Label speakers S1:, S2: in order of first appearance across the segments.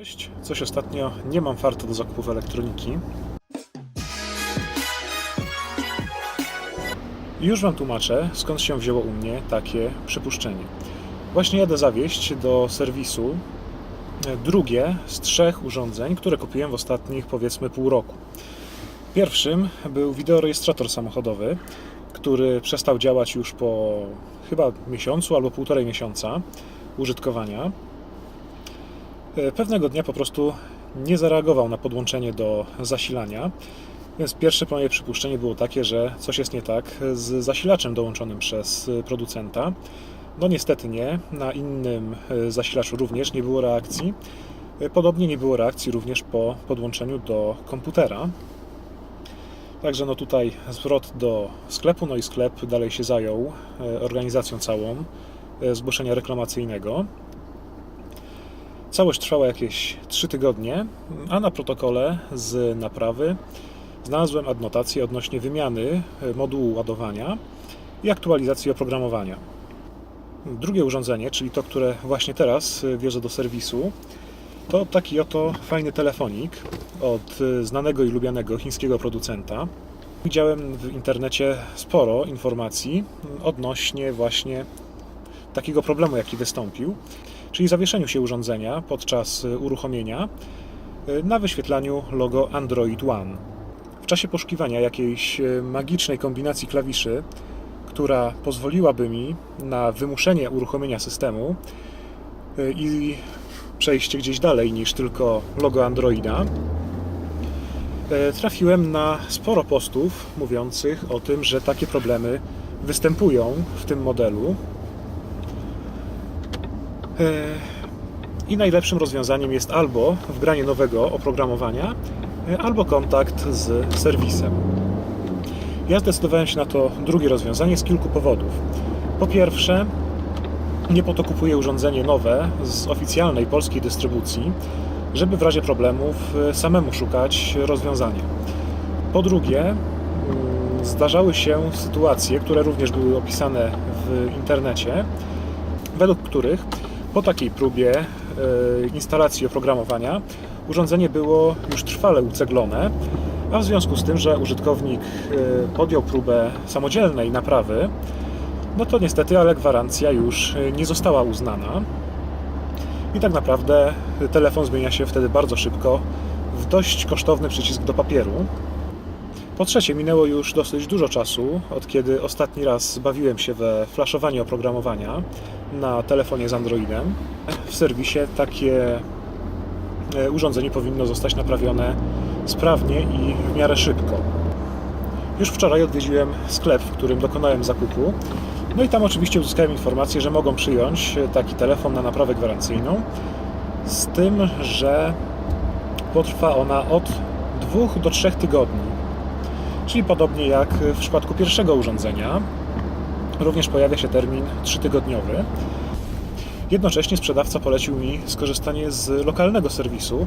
S1: Cześć. Coś ostatnio nie mam farta do zakupów elektroniki. I już Wam tłumaczę, skąd się wzięło u mnie takie przypuszczenie. Właśnie jadę zawieźć do serwisu e, drugie z trzech urządzeń, które kupiłem w ostatnich powiedzmy pół roku. Pierwszym był wideorejestrator samochodowy, który przestał działać już po chyba miesiącu albo półtorej miesiąca użytkowania. E, Pewnego dnia po prostu nie zareagował na podłączenie do zasilania, więc pierwsze moje przypuszczenie było takie, że coś jest nie tak z zasilaczem dołączonym przez e, producenta. No niestety nie, na innym e, zasilaczu również nie było reakcji. Podobnie nie było reakcji również po podłączeniu do komputera. Także no tutaj zwrot do sklepu, no i sklep dalej się zajął organizacją całą zgłoszenia reklamacyjnego. Całość trwała jakieś 3 tygodnie, a na protokole z naprawy znalazłem adnotację odnośnie wymiany e, modułu ładowania i aktualizacji oprogramowania. Drugie urządzenie, czyli to, które właśnie teraz e, wiozę do serwisu, to taki oto fajny telefonik od e, znanego i lubianego chińskiego producenta. Widziałem w internecie sporo informacji odnośnie właśnie takiego problemu, jaki wystąpił, czyli zawieszeniu się urządzenia podczas y, uruchomienia y, na wyświetlaniu logo Android One. W czasie poszukiwania jakiejś y, magicznej kombinacji klawiszy, która pozwoliłaby mi na wymuszenie uruchomienia systemu i przejście gdzieś dalej niż tylko logo Androida, trafiłem na sporo postów mówiących o tym, że takie problemy występują w tym modelu I najlepszym rozwiązaniem jest albo wgranie nowego oprogramowania, e, albo kontakt z serwisem. Ja zdecydowałem się na to drugie rozwiązanie z kilku powodów. Po pierwsze, nie po to kupuję urządzenie nowe z oficjalnej polskiej dystrybucji, żeby w razie problemów e, samemu szukać rozwiązania. Po drugie, mm, zdarzały się sytuacje, które również były opisane w internecie, według których po takiej próbie e, instalacji oprogramowania urządzenie było już trwale uceglone, a w związku z tym, że użytkownik e, podjął próbę samodzielnej naprawy, no to niestety, ale gwarancja już e, nie została uznana. I tak naprawdę telefon zmienia się wtedy bardzo szybko w dość kosztowny przycisk do papieru. Po trzecie, minęło już dosyć dużo czasu, od kiedy ostatni raz bawiłem się we flaszowanie oprogramowania na telefonie z Androidem. W serwisie takie e, urządzenie powinno zostać naprawione sprawnie i w miarę szybko. Już wczoraj odwiedziłem sklep, w którym dokonałem zakupu. No i tam oczywiście uzyskałem informację, że mogą przyjąć taki telefon na naprawę gwarancyjną, z tym, że potrwa ona od 2 do 3 tygodni. Czyli podobnie jak w przypadku pierwszego urządzenia, również pojawia się termin 3-tygodniowy. Jednocześnie sprzedawca polecił mi skorzystanie z lokalnego serwisu,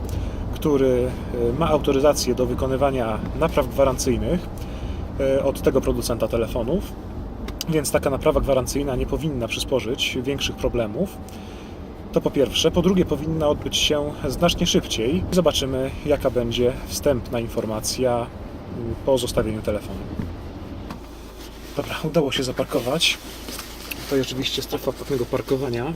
S1: który e, ma autoryzację do wykonywania napraw gwarancyjnych e, od tego producenta telefonów, więc taka naprawa gwarancyjna nie powinna przysporzyć większych problemów. To po pierwsze. Po drugie, powinna odbyć się znacznie szybciej. Zobaczymy, jaka będzie wstępna informacja po zostawieniu telefonu. Dobra, udało się zaparkować. To jest oczywiście strefa płatnego parkowania.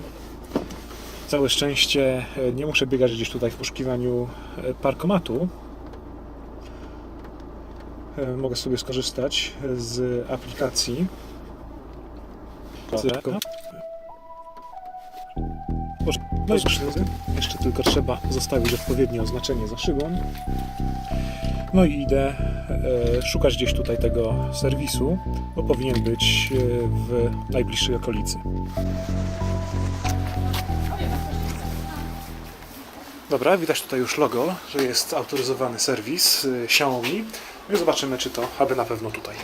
S1: Całe szczęście e, nie muszę biegać gdzieś tutaj w poszukiwaniu e, parkomatu. E, Mogę sobie skorzystać z aplikacji. Boże, No jeszcze tylko trzeba zostawić odpowiednie oznaczenie za szybą. No i idę szukać gdzieś tutaj tego serwisu, bo powinien być e, w najbliższej okolicy. Dobra, widać tutaj już logo, że jest autoryzowany serwis e, Xiaomi. No zobaczymy, czy to aby na pewno tutaj.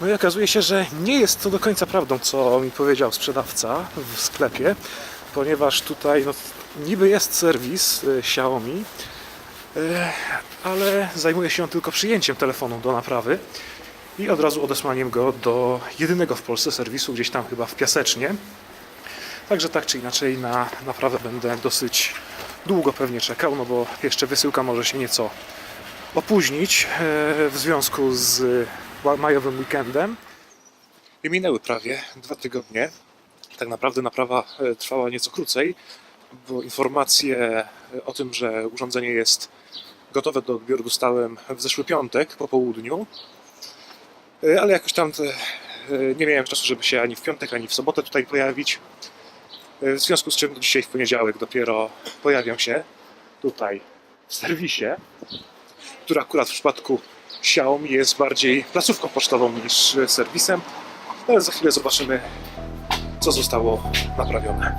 S1: No i okazuje się, że nie jest to do końca prawdą, co mi powiedział sprzedawca w sklepie, ponieważ tutaj no, niby jest serwis y, Xiaomi, E, ale zajmuje się on tylko przyjęciem telefonu do naprawy i od razu odesłaniem go do jedynego w Polsce serwisu, gdzieś tam chyba w Piasecznie. Także tak czy inaczej na naprawę będę dosyć długo pewnie czekał, no bo jeszcze wysyłka może się nieco opóźnić e, w związku z majowym weekendem. I minęły prawie dwa tygodnie. Tak naprawdę naprawa e, trwała nieco krócej, bo informacje e, o tym, że urządzenie jest gotowe do odbioru dostałem w zeszły piątek po południu. E, Ale jakoś tam nie miałem czasu, żeby się ani w piątek, ani w sobotę tutaj pojawić. W związku z czym dzisiaj w poniedziałek dopiero pojawiam się tutaj w serwisie, który akurat w przypadku Xiaomi jest bardziej placówką pocztową niż serwisem. Ale za chwilę zobaczymy, co zostało naprawione.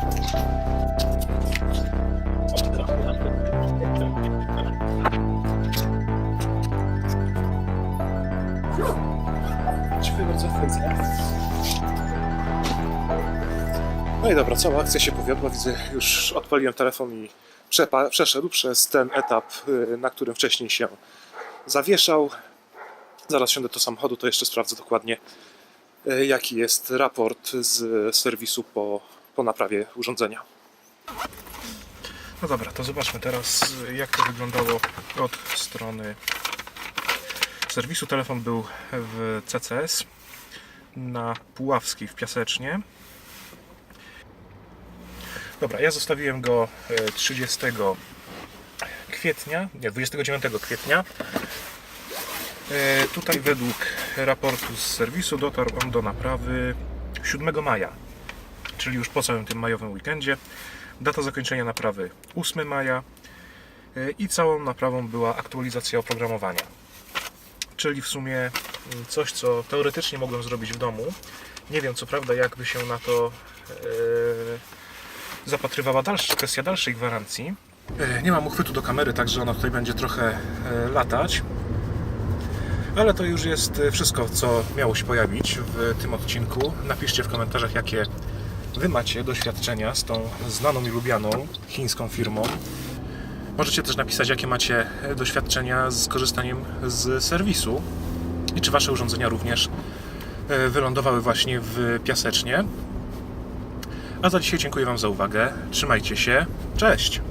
S1: Dziękuję bardzo. No i dobra, cała akcja się powiodła. Widzę, już odpaliłem telefon i przeszedł przez ten etap, y, na którym wcześniej się zawieszał. Zaraz siądę do samochodu, to jeszcze sprawdzę dokładnie, y, jaki jest raport z serwisu po, po naprawie urządzenia. No dobra, to zobaczmy teraz, jak to wyglądało od strony serwisu. Telefon był w CCS na Puławskiej w Piasecznie. Dobra, ja zostawiłem go e, 30 kwietnia, nie, 29 kwietnia. E, Tutaj według raportu z serwisu dotarł on do naprawy 7 maja, czyli już po całym tym majowym weekendzie. Data zakończenia naprawy 8 maja e, i całą naprawą była aktualizacja oprogramowania. Czyli w sumie mm, coś, co teoretycznie mogłem zrobić w domu. Nie wiem co prawda, jakby się na to e, zapatrywała dalsza, kwestia dalszej gwarancji. E, Nie mam uchwytu do kamery, także ona tutaj będzie trochę e, latać. Ale to już jest e, wszystko, co miało się pojawić w tym odcinku. Napiszcie w komentarzach, jakie Wy macie doświadczenia z tą znaną i lubianą chińską firmą. Możecie też napisać, jakie macie doświadczenia z korzystaniem z serwisu i czy Wasze urządzenia również wylądowały właśnie w Piasecznie. A za dzisiaj dziękuję Wam za uwagę. Trzymajcie się. Cześć!